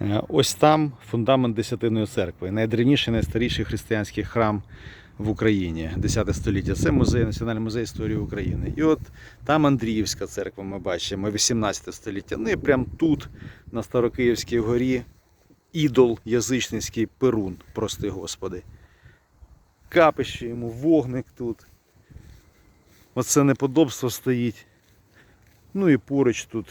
Е, Ось там фундамент Десятиної церкви, найдревніший, найстаріший християнський храм в Україні, 10 століття. Це музей, Національний музей історії України. І от там Андріївська церква, ми бачимо, 18 століття. Ну і прямо тут, на Старокиївській горі, ідол язичницький Перун, прости Господи. Капище йому, вогник тут. Оце неподобство стоїть. Ну і поруч тут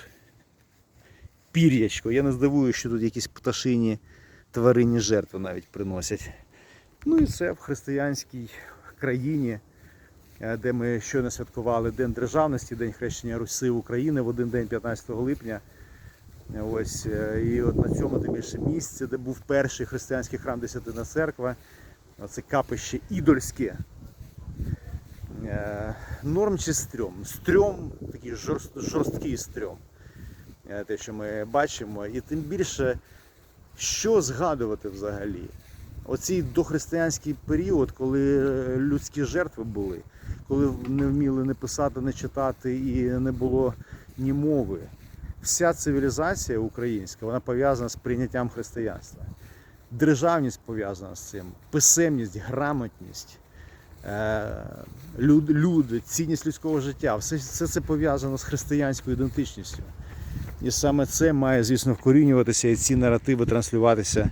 пір'ячко. Я не здивуюся, що тут якісь пташині тваринні жертви навіть приносять. Ну і це в християнській країні, е, де ми щойно святкували День Державності, День хрещення Руси України в один день 15 липня. Ось, е, і от на цьому тим більше місце, де був перший християнський храм Десятина церква. Це капище ідольське. Е, Норм чи стрьом? Стрьом, такий жорст, жорсткий стрьом. Е, Те, що ми бачимо. І тим більше, що згадувати взагалі? Оцей дохристиянський період, коли е, людські жертви були, коли не вміли не писати, не читати і не було ні мови. Вся цивілізація українська вона пов'язана з прийняттям християнства. Державність пов'язана з цим, писемність, грамотність, е, люди, цінність людського життя. Все, все це пов'язано з християнською ідентичністю. І саме це має, звісно, вкорінюватися і ці наративи транслюватися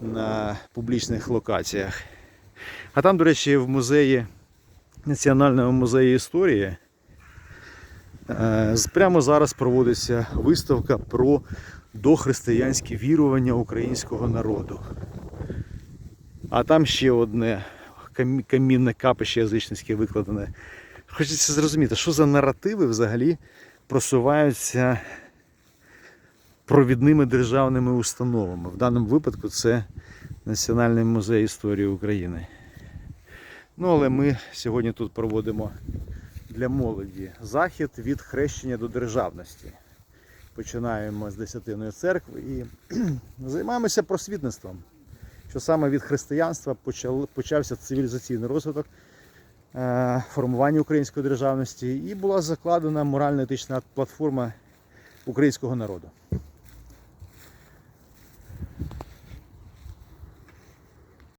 на публічних локаціях. А там, до речі, в музеї Національному музеї історії е, прямо зараз проводиться виставка про дохристиянські вірування українського народу. А там ще одне камінне капище язичницьке викладене. Хочеться зрозуміти, що за наративи взагалі просуваються провідними державними установами. В даному випадку це Національний музей історії України. Ну, але ми сьогодні тут проводимо для молоді захід від хрещення до державності. Починаємо з Десятиної церкви і займаємося просвітництвом, що саме від християнства почався цивілізаційний розвиток е, формування української державності і була закладена морально-етична платформа українського народу.